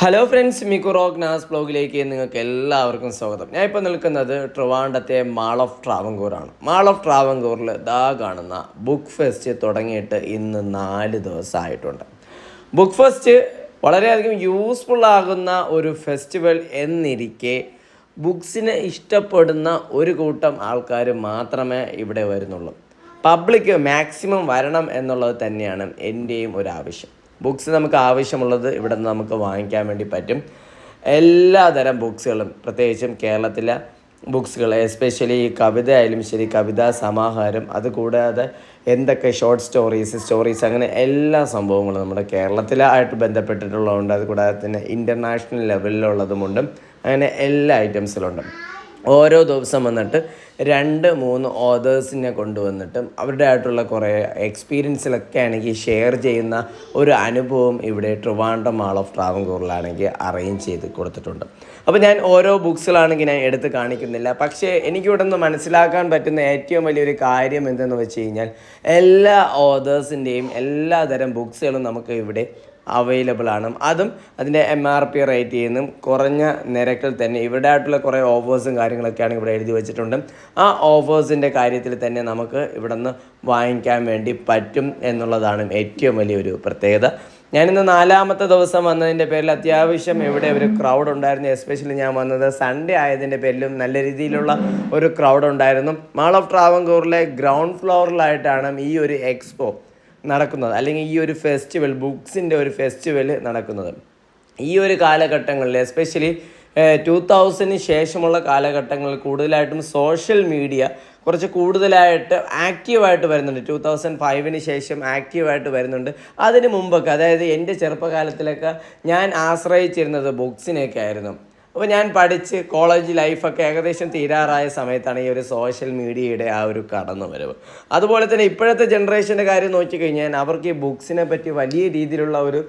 Hello friends Miku rock നാസ് ബ്ലോഗിലേക്ക് നിങ്ങൾക്ക് എല്ലാവർക്കും സ്വാഗതം. ഞാൻ ഇപ്പോൾ നിൽക്കുന്നത് ട്രിവാൻഡത്തെ മാൾ ഓഫ് ട്രാവൻകൂറാണ്. മാൾ ഓഫ് ട്രാവൻകൂറിൽ ദാ കാണുന്ന ബുക്ക് ഫെസ്റ്റ് തുടങ്ങിയിട്ട് ഇന്ന് നാല് ദിവസമായിട്ടുണ്ട്. ബുക്ക് ഫെസ്റ്റ് വളരെയധികം യൂസ്ഫുൾ ആകുന്ന ഒരു ഫെസ്റ്റിവൽ എന്നിരിക്കെ ബുക്സിനെ ഇഷ്ടപ്പെടുന്ന ഒരു കൂട്ടം ആൾക്കാർ മാത്രമേ ഇവിടെ വരുന്നുള്ളൂ. പബ്ലിക് മാക്സിമം വരണം എന്നുള്ളത് തന്നെയാണ് എന്റെയും ഒരു ആവശ്യം. ബുക്സ് നമുക്ക് ആവശ്യമുള്ളത് ഇവിടെ നിന്ന് നമുക്ക് വാങ്ങിക്കാൻ വേണ്ടി പറ്റും. എല്ലാതരം ബുക്സുകളും പ്രത്യേകിച്ചും കേരളത്തിലെ ബുക്സുകൾ എസ്പെഷ്യലി കവിത ആയാലും ശരി കവിതാ സമാഹാരം അതുകൂടാതെ എന്തൊക്കെ ഷോർട്ട് സ്റ്റോറീസ് സ്റ്റോറീസ് അങ്ങനെ എല്ലാ സംഭവങ്ങളും നമ്മുടെ കേരളത്തിലായിട്ട് ബന്ധപ്പെട്ടിട്ടുള്ളതുകൊണ്ട് അതുകൂടാതെ തന്നെ ഇന്റർനാഷണൽ ലെവലിലുള്ളതുമുണ്ട് അങ്ങനെ എല്ലാ ഐറ്റംസിലുണ്ട് ഓരോ ദിവസം വന്നിട്ട് രണ്ട് മൂന്ന് ഓതേഴ്സിനെ കൊണ്ടുവന്നിട്ട് അവരുടെ ആയിട്ടുള്ള കുറേ എക്സ്പീരിയൻസിലൊക്കെ ആണെങ്കിൽ ഷെയർ ചെയ്യുന്ന ഒരു അനുഭവം ഇവിടെ ട്രിവാൻഡ്രം മാൾ ഓഫ് ട്രാവൻകൂറിലാണെങ്കിൽ അറേഞ്ച് ചെയ്ത് കൊടുത്തിട്ടുണ്ട്. അപ്പോൾ ഞാൻ ഓരോ ബുക്സിലാണെങ്കിൽ ഞാൻ എടുത്ത് കാണിക്കുന്നില്ല. പക്ഷേ എനിക്കിവിടെ നിന്ന് മനസ്സിലാക്കാൻ പറ്റുന്ന ഏറ്റവും വലിയൊരു കാര്യം എന്തെന്ന് വെച്ച് കഴിഞ്ഞാൽ എല്ലാ ഓതേഴ്സിന്റെയും എല്ലാതരം ബുക്സുകളും നമുക്ക് ഇവിടെ അവൈലബിൾ ആണ്. അതും അതിന്റെ എം ആർ പി റേറ്റ് ചെയ്യുന്നതും കുറഞ്ഞ നിരക്കിൽ തന്നെ ഇവിടെ ആയിട്ടുള്ള കുറേ ഓഫേഴ്സും കാര്യങ്ങളൊക്കെയാണ് ഇവിടെ എഴുതി വെച്ചിട്ടുണ്ട്. ആ ഓഫേഴ്സിന്റെ കാര്യത്തിൽ തന്നെ നമുക്ക് ഇവിടെ നിന്ന് വാങ്ങിക്കാൻ വേണ്ടി പറ്റും എന്നുള്ളതാണ് ഏറ്റവും വലിയൊരു പ്രത്യേകത. ഞാനിന്ന് നാലാമത്തെ ദിവസം വന്നതിന്റെ പേരിൽ അത്യാവശ്യം ഇവിടെ ഒരു ക്രൗഡ് ഉണ്ടായിരുന്നു. എസ്പെഷ്യലി ഞാൻ വന്നത് സൺഡേ ആയതിന്റെ പേരിലും നല്ല രീതിയിലുള്ള ഒരു ക്രൗഡ് ഉണ്ടായിരുന്നു. മാൾ ഓഫ് ട്രാവൻകൂറിലെ ഗ്രൗണ്ട് ഫ്ലോറിലായിട്ടാണ് ഈ ഒരു എക്സ്പോ നടക്കുന്നത്. അല്ലെങ്കിൽ ഈ ഒരു ഫെസ്റ്റിവൽ ബുക്സിന്റെ ഒരു ഫെസ്റ്റിവൽ നടക്കുന്നത്. ഈ ഒരു കാലഘട്ടങ്ങളിൽ എസ്പെഷ്യലി ടു തൗസൻഡിന് ശേഷമുള്ള കാലഘട്ടങ്ങളിൽ കൂടുതലായിട്ടും സോഷ്യൽ മീഡിയ കുറച്ച് കൂടുതലായിട്ട് ആക്റ്റീവായിട്ട് വരുന്നുണ്ട്. ടു തൗസൻഡ് ഫൈവിന് ശേഷം ആക്റ്റീവായിട്ട് വരുന്നുണ്ട്. അതിന് മുമ്പൊക്കെ അതായത് എന്റെ ചെറുപ്പകാലത്തിലൊക്കെ ഞാൻ ആശ്രയിച്ചിരുന്നത് ബുക്സിനെയൊക്കെ ആയിരുന്നു. അപ്പോൾ ഞാൻ പഠിച്ച് കോളേജ് ലൈഫൊക്കെ ഏകദേശം തീരാറായ സമയത്താണ് ഈ ഒരു സോഷ്യൽ മീഡിയയുടെ ആ ഒരു കടന്നു വരവ് അതുപോലെ തന്നെ ഇപ്പോഴത്തെ ജനറേഷന്റെ കാര്യം നോക്കിക്കഴിഞ്ഞാൽ അവർക്ക് ഈ ബുക്സിനെ പറ്റി വലിയ രീതിയിലുള്ള ഒരു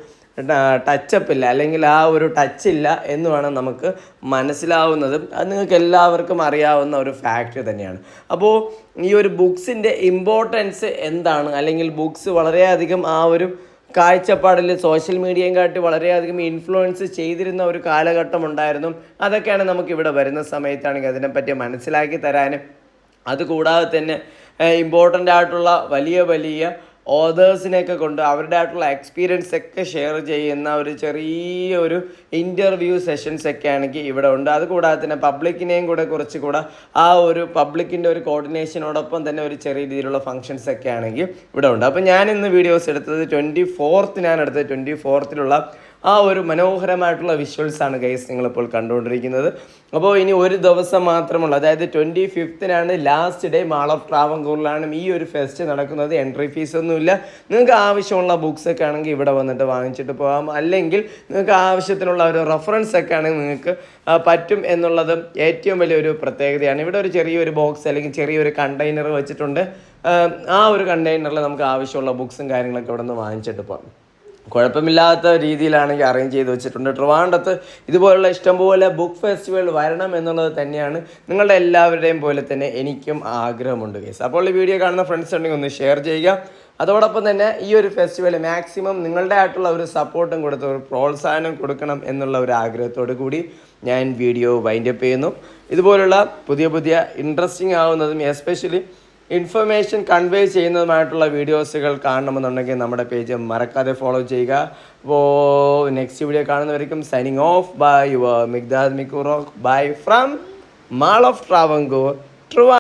ടച്ചപ്പ് ഇല്ല. അല്ലെങ്കിൽ ആ ഒരു ടച്ച് ഇല്ല എന്ന് വേണം നമുക്ക് മനസ്സിലാവുന്നതും അത് നിങ്ങൾക്ക് എല്ലാവർക്കും അറിയാവുന്ന ഒരു ഫാക്റ്റ് തന്നെയാണ്. അപ്പോൾ ഈ ഒരു ബുക്സിന്റെ ഇമ്പോർട്ടൻസ് എന്താണ്? അല്ലെങ്കിൽ ബുക്സ് വളരെയധികം ആ ഒരു കാഴ്ചപ്പാടിൽ സോഷ്യൽ മീഡിയയും കാട്ടി വളരെയധികം ഇൻഫ്ലുവൻസ് ചെയ്തിരുന്ന ഒരു കാലഘട്ടം ഉണ്ടായിരുന്നു. അതൊക്കെയാണ് നമുക്ക് ഇവിടെ വരുന്ന സമയത്താണെങ്കിൽ അതിനെപ്പറ്റി മനസ്സിലാക്കി തരാനും. അതുകൂടാതെ തന്നെ ഇമ്പോർട്ടന്റ് ആയിട്ടുള്ള വലിയ വലിയ ഓതേഴ്സിനെയൊക്കെ കൊണ്ട് അവരുടെ ആയിട്ടുള്ള എക്സ്പീരിയൻസ് ഒക്കെ ഷെയർ ചെയ്യുന്ന ഒരു ചെറിയ ഒരു ഇന്റർവ്യൂ സെഷൻസ് ഒക്കെ ആണെങ്കിൽ ഇവിടെ ഉണ്ട്. അതുകൂടാതെ തന്നെ പബ്ലിക്കിനെയും കൂടെ കുറച്ച് കൂടെ ആ ഒരു പബ്ലിക്കിന്റെ ഒരു കോർഡിനേഷനോടൊപ്പം തന്നെ ഒരു ചെറിയ രീതിയിലുള്ള ഫങ്ഷൻസ് ഒക്കെ ആണെങ്കിൽ ഇവിടെ ഉണ്ട്. അപ്പോൾ ഞാൻ ഇന്ന് വീഡിയോസ് എടുത്തത് ട്വന്റി ഫോർത്ത് ഞാൻ എടുത്തത് ട്വന്റി ഫോർത്തിലുള്ള ആ ഒരു മനോഹരമായിട്ടുള്ള വിഷ്വൽസ് ആണ് ഗൈസ് നിങ്ങളിപ്പോൾ കണ്ടുകൊണ്ടിരിക്കുന്നത്. അപ്പോൾ ഇനി ഒരു ദിവസം മാത്രമുള്ള. അതായത് ട്വന്റി ഫിഫ്തിനാണ് ലാസ്റ്റ് ഡേ മാൾ ഓഫ് ട്രാവൻകൂറിലാണ് ഈ ഒരു ഫെസ്റ്റ് നടക്കുന്നത്. എൻട്രി ഫീസ് ഒന്നുമില്ല. നിങ്ങൾക്ക് ആവശ്യമുള്ള ബുക്സ് ഒക്കെ ആണെങ്കിൽ ഇവിടെ വന്നിട്ട് വാങ്ങിച്ചിട്ട് പോകാം. അല്ലെങ്കിൽ നിങ്ങൾക്ക് ആവശ്യത്തിനുള്ള ഒരു റെഫറൻസ് ഒക്കെ ആണെങ്കിൽ നിങ്ങൾക്ക് പറ്റും എന്നുള്ളത് ഏറ്റവും വലിയൊരു പ്രത്യേകതയാണ്. ഇവിടെ ഒരു ചെറിയൊരു ബോക്സ് അല്ലെങ്കിൽ ചെറിയൊരു കണ്ടെയ്നർ വെച്ചിട്ടുണ്ട്. ആ ഒരു കണ്ടെയ്നറിൽ നമുക്ക് ആവശ്യമുള്ള ബുക്സും കാര്യങ്ങളൊക്കെ ഇവിടെ നിന്ന് വാങ്ങിച്ചിട്ട് പോകാം. കുഴപ്പമില്ലാത്ത രീതിയിലാണെങ്കിൽ അറേഞ്ച് ചെയ്ത് വെച്ചിട്ടുണ്ട്. ട്രിവാൻഡത്ത് ഇതുപോലുള്ള ഇഷ്ടംപോലെ ബുക്ക് ഫെസ്റ്റിവൽ വരണം എന്നുള്ളത് തന്നെയാണ് നിങ്ങളുടെ എല്ലാവരുടെയും പോലെ തന്നെ എനിക്കും ആഗ്രഹമുണ്ട് കേസ് അപ്പോൾ ഈ വീഡിയോ കാണുന്ന ഫ്രണ്ട്സ് ഉണ്ടെങ്കിൽ ഒന്ന് ഷെയർ ചെയ്യുക. അതോടൊപ്പം തന്നെ ഈ ഒരു ഫെസ്റ്റിവൽ മാക്സിമം നിങ്ങളുടെ ആയിട്ടുള്ള ഒരു സപ്പോർട്ടും കൊടുത്ത് ഒരു പ്രോത്സാഹനം കൊടുക്കണം എന്നുള്ള ഒരു ആഗ്രഹത്തോടു കൂടി ഞാൻ വീഡിയോ വൈൻഡപ്പ് ചെയ്യുന്നു. ഇതുപോലുള്ള പുതിയ പുതിയ ഇൻട്രസ്റ്റിംഗ് ആവുന്നതും എസ്പെഷ്യലി ഇൻഫർമേഷൻ കൺവേ ചെയ്യുന്നതുമായിട്ടുള്ള വീഡിയോസുകൾ കാണണമെന്നുണ്ടെങ്കിൽ നമ്മുടെ പേജ് മറക്കാതെ ഫോളോ ചെയ്യുക. അപ്പോൾ next video കാണുന്നവർക്കും signing off by your Migdad Mikkurock bye from mall of Travancore ട്രുവ